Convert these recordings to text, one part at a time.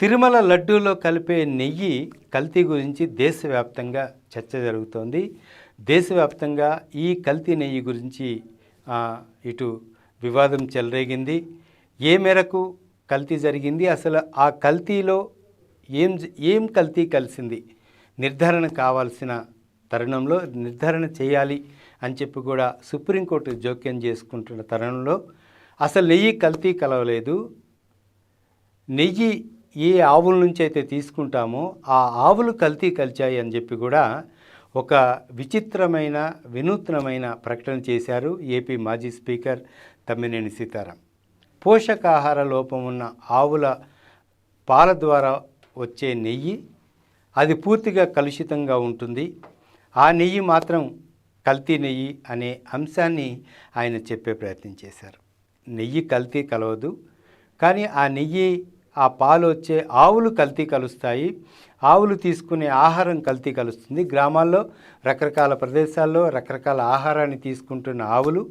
తిరుమల లడ్డూలో కలిపే నెయ్యి కల్తీ గురించి దేశవ్యాప్తంగా చర్చ జరుగుతోంది. దేశవ్యాప్తంగా ఈ కల్తీ నెయ్యి గురించి ఇటు వివాదం చెలరేగింది. ఏ మేరకు కల్తీ జరిగింది? అసలు ఆ కల్తీలో ఏం ఏం కల్తీ కలిసింది? నిర్ధారణ కావాల్సిన తరుణంలో నిర్ధారణ చేయాలి అని చెప్పి కూడా సుప్రీంకోర్టు జోక్యం చేసుకుంటున్న తరుణంలో అసలు నెయ్యి కల్తీ కలవలేదు. నెయ్యి ఏ ఆవుల నుంచి అయితే తీసుకుంటామో ఆ ఆవులు కల్తీ కలిచాయి అని చెప్పి కూడా ఒక విచిత్రమైన వినూత్నమైన ప్రకటన చేశారు ఏపీ మాజీ స్పీకర్ తమ్మినేని సీతారాం. పోషకాహార లోపం ఉన్న ఆవుల పాల ద్వారా వచ్చే నెయ్యి అది పూర్తిగా కలుషితంగా ఉంటుంది. ఆ నెయ్యి మాత్రం కల్తీ నెయ్యి అనే అంశాన్ని ఆయన చెప్పే ప్రయత్నం చేశారు. నెయ్యి కల్తీ కలవదు. కానీ ఆ నెయ్యి ఆ పాలు వచ్చే ఆవులు కల్తీ కలుస్తాయి. ఆవులు తీసుకునే ఆహారం కల్తీ కలుస్తుంది. గ్రామాల్లో రకరకాల ప్రదేశాల్లో రకరకాల ఆహారాన్ని తీసుకుంటున్న ఆవులు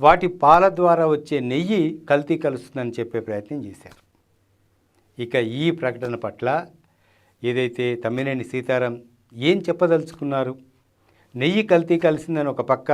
వాటి పాల ద్వారా వచ్చే నెయ్యి కల్తీ కలుస్తుందని చెప్పే ప్రయత్నం చేశారు. ఇక ఈ ప్రకటన పట్ల ఏదైతే తమ్మినేని సీతారాం ఏం చెప్పదలుచుకున్నారు? నెయ్యి కల్తీ కలిసిందని ఒక పక్క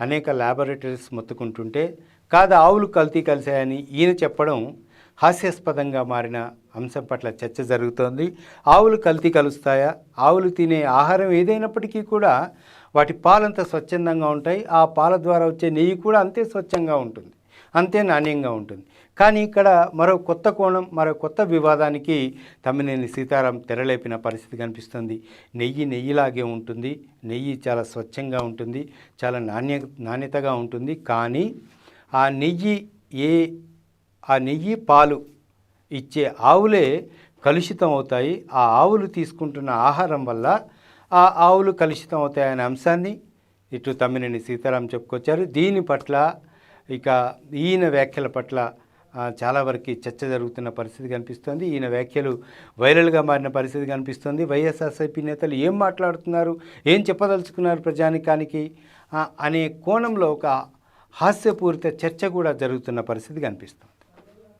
అనేక ల్యాబొరేటరీస్ మొత్తుకుంటుంటే కాదు ఆవులు కల్తీ కలిశాయని ఈయన చెప్పడం హాస్యాస్పదంగా మారిన అంశం పట్ల చర్చ జరుగుతోంది. ఆవులు కల్తీ కలుస్తాయా? ఆవులు తినే ఆహారం ఏదైనప్పటికీ కూడా వాటి పాలంత స్వచ్ఛందంగా ఉంటాయి. ఆ పాల ద్వారా వచ్చే నెయ్యి కూడా అంతే స్వచ్ఛంగా ఉంటుంది. అంతే నాణ్యంగా ఉంటుంది. కానీ ఇక్కడ మరో కొత్త కోణం మరో కొత్త వివాదానికి తమ్మినేని సీతారాం తెరలేపిన పరిస్థితి కనిపిస్తుంది. నెయ్యి నెయ్యిలాగే ఉంటుంది. నెయ్యి చాలా స్వచ్ఛంగా ఉంటుంది. చాలా నాణ్య నాణ్యతగా ఉంటుంది. కానీ ఆ నెయ్యి ఏ ఆ నెయ్యి పాలు ఇచ్చే ఆవులే కలుషితం అవుతాయి ఆ ఆవులు తీసుకుంటున్న ఆహారం వల్ల ఆ ఆవులు కలుషితం అవుతాయనే అంశాన్ని ఇటు తమ్మినేని సీతారాం చెప్పుకొచ్చారు. దీని పట్ల ఇక ఈయన వ్యాఖ్యల పట్ల చాలా వరకు చర్చ జరుగుతున్న పరిస్థితి కనిపిస్తోంది. ఈయన వ్యాఖ్యలు వైరల్గా మారిన పరిస్థితి కనిపిస్తోంది. వైఎస్ఆర్సీపీ నేతలు ఏం మాట్లాడుతున్నారు? ఏం చెప్పదలుచుకున్నారు ప్రజానికానికి? అనే కోణంలో ఒక హాస్యపూరిత చర్చ కూడా జరుగుతున్న పరిస్థితి కనిపిస్తుంది.